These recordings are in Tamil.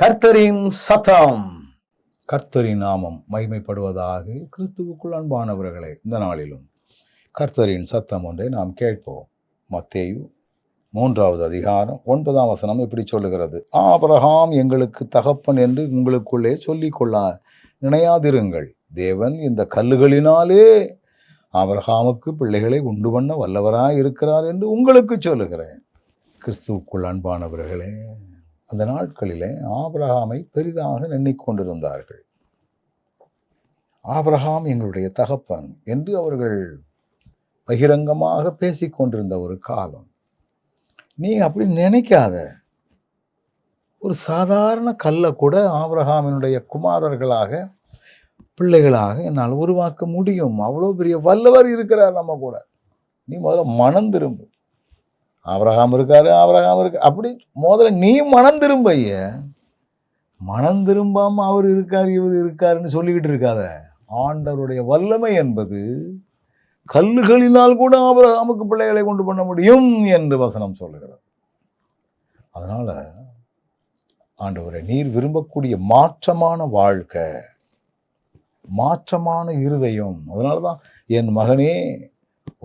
கர்த்தரின் சத்தம். கர்த்தரின் நாமம் மகிமைப்படுவதாக கிறிஸ்துவுக்குள் அன்பானவர்களே இந்த நாளிலும் கர்த்தரின் சத்தம் ஒன்றை நாம் கேட்போம். மத்தேயு மூன்றாவது அதிகாரம் ஒன்பதாம் வசனம் இப்படி சொல்லுகிறது. ஆபரகாம் எங்களுக்கு தகப்பன் என்று உங்களுக்குள்ளே சொல்லிக்கொள்ள நினையாதிருங்கள். தேவன் இந்த கல்லுகளினாலே ஆபிரகாமுக்கு பிள்ளைகளை உண்டு பண்ண வல்லவராய் இருக்கிறார் என்று உங்களுக்கு சொல்லுகிறேன். கிறிஸ்துவுக்குள் அன்பானவர்களே அந்த நாட்களிலே ஆபிரகாமை பெரிதாக எண்ணிக்கொண்டிருந்தார்கள். ஆபிரகாம் எங்களுடைய தகப்பன் என்று அவர்கள் பகிரங்கமாக பேசிக்கொண்டிருந்த ஒரு காலம். நீ அப்படி நினைக்காத. ஒரு சாதாரண கல்லை கூட ஆபிரகாமினுடைய குமாரர்களாக பிள்ளைகளாக என்னால் உருவாக்க முடியும். அவ்வளோ பெரிய வல்லவர் இருக்கிறார் நம்ம கூட. நீ முதல்ல மனம் திரும்பு. ஆவரகாம் இருக்காரு ஆவரகாம் இருக்கு. அப்படி முதல்ல நீ மனம் திரும்ப ஐயா. மனம் திரும்பாம அவர் இருக்கார் இவர் இருக்காருன்னு சொல்லிக்கிட்டு இருக்காத. ஆண்டவருடைய வல்லமை என்பது கல்லுகளினால் கூட ஆபரகாமுக்கு பிள்ளைகளை கொண்டு பண்ண முடியும் என்று வசனம் சொல்லுகிறது. அதனால ஆண்டவரை நீர் விரும்பக்கூடிய மாற்றமான வாழ்க்கை மாற்றமான இருதயம் அதனால தான் என் மகனே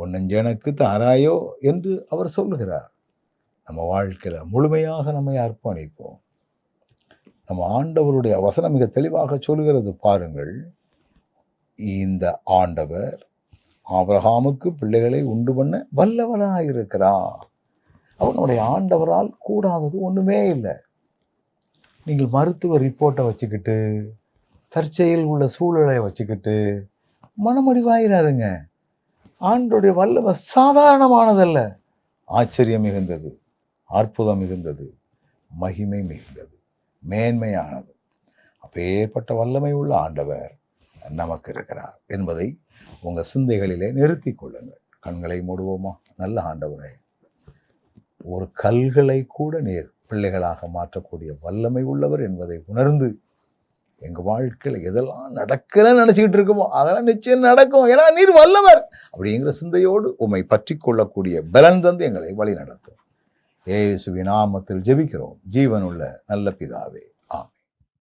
உன்னஞ்ச எனக்கு தாராயோ என்று அவர் சொல்லுகிறார். நம்ம வாழ்க்கையில் முழுமையாக நம்மை அர்ப்பணிப்போம். நம்ம ஆண்டவருடைய வசனம் மிக தெளிவாக சொல்கிறது பாருங்கள். இந்த ஆண்டவர் ஆபிரகாமுக்கு பிள்ளைகளை உண்டு பண்ண வல்லவராக இருக்கிறார் அவனுடைய ஆண்டவரால் கூடாதது ஒன்றுமே இல்லை. நீங்கள் மருத்துவ ரிப்போர்ட்டை வச்சுக்கிட்டு தற்செயல் உள்ள சூழலை வச்சுக்கிட்டு மனமடிவாயிராதுங்க. ஆண்டுடைய வல்லமை சாதாரணமானதல்ல. ஆச்சரியம் மிகுந்தது அற்புதம் மிகுந்தது மகிமை மிகுந்தது மேன்மையானது. அப்பேற்பட்ட வல்லமை உள்ள ஆண்டவர் நமக்கு இருக்கிறார் என்பதை உங்கள் சிந்தைகளிலே நிறுத்தி கொள்ளுங்கள். கண்களை மூடுவோமா? நல்ல ஆண்டவரே. ஒரு கல்களை கூட நீர் பிள்ளைகளாக மாற்றக்கூடிய வல்லமை உள்ளவர் என்பதை உணர்ந்து எங்கள் வாழ்க்கையில் எதெல்லாம் நடக்கிறேன்னு நினச்சிக்கிட்டு இருக்கோமோ அதெல்லாம் நிச்சயம் நடக்கும். ஏன்னா நீர் வல்லவர் அப்படிங்கிற சிந்தையோடு உம்மை பற்றி கொள்ளக்கூடிய பலன் தந்து எங்களை வழி நடத்தும் ஏசுவி நாமத்தில் ஜெபிக்கிறோம். ஜீவனுள்ள நல்ல பிதாவே.